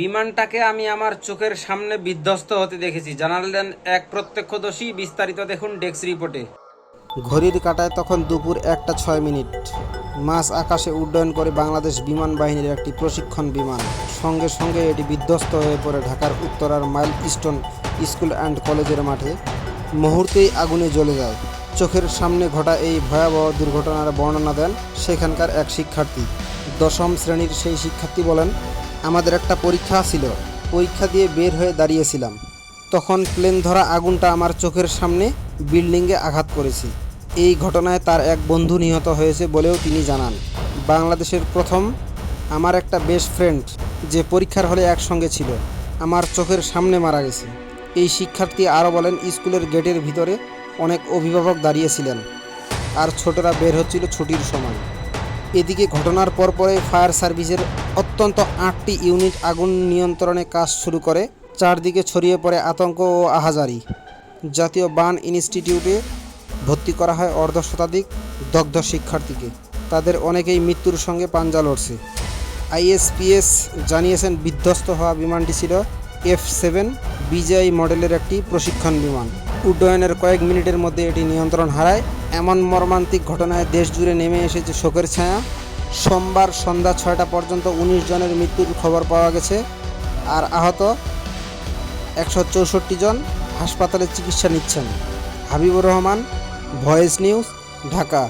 বিমানটাকে আমি আমার চোখের সামনে বিধ্বস্ত হতে দেখেছি। জানালেন এক প্রত্যক্ষদর্শী, বিস্তারিত দেখুন ডেক্স রিপোর্টে। ঘড়ির কাঁটায় তখন দুপুর একটা ছয় মিনিট। মাস আকাশে উড্ডয়ন করে বাংলাদেশ বিমান বাহিনীর একটি প্রশিক্ষণ বিমান। সঙ্গে সঙ্গে এটি বিধ্বস্ত হয়ে পড়ে ঢাকার উত্তরার মাইল স্টোন স্কুল অ্যান্ড কলেজের মাঠে। মুহূর্তেই আগুনে জ্বলে যায়। চোখের সামনে ঘটা এই ভয়াবহ দুর্ঘটনার বর্ণনা দেন সেখানকার এক শিক্ষার্থী। দশম শ্রেণির সেই শিক্ষার্থী বলেন আমাদের একটা পরীক্ষা ছিল। পরীক্ষা দিয়ে বের হয়ে দাঁড়িয়েছিলাম। তখন প্লেন ধরা আগুনটা আমার চোখের সামনে বিল্ডিংয়ে আঘাত করেছি। এই ঘটনায় তার এক বন্ধু নিহত হয়েছে বলেও তিনি জানান। বাংলাদেশের প্রথম আমার একটা বেস্ট ফ্রেন্ড, যে পরীক্ষার হলে একসঙ্গে ছিল, আমার চোখের সামনে মারা গেছে। এই শিক্ষার্থী আরও বলেন, স্কুলের গেটের ভিতরে অনেক অভিভাবক দাঁড়িয়েছিলেন। আর ছোটরা বের হচ্ছিল ছুটির সময়। এদিকে ঘটনার পরপরে ফায়ার সার্ভিসের অত্যন্ত আটটি ইউনিট আগুন নিয়ন্ত্রণে কাজ শুরু করে, চারদিকে ছড়িয়ে পড়ে আতঙ্ক ও আহাজারি। জাতীয় বান ইনস্টিটিউটে ভর্তি করা হয় অর্ধ শতাধিক দগ্ধ শিক্ষার্থীকে। তাদের অনেকেই মৃত্যুর সঙ্গে পাঞ্জা লড়ছে। আইএসপিএস জানিয়েছেন, বিধ্বস্ত হওয়া বিমানটি ছিল এফ সেভেন বিজয় মডেলের একটি প্রশিক্ষণ বিমান। উড্ডয়নের কয়েক মিনিটের মধ্যে এটি নিয়ন্ত্রণ হারায়। এমন মর্মান্তিক ঘটনায় দেশ জুড়ে নেমে এসেছে শোকের ছায়া। সোমবার সন্ধ্যা ছয়টা পর্যন্ত উনিশ জনের মৃত্যুর খবর পাওয়া গেছে। আর আহত একশো চৌষট্টি জন হাসপাতালে চিকিৎসা নিচ্ছেন। Habibur Rahman, voice news, Dhaka.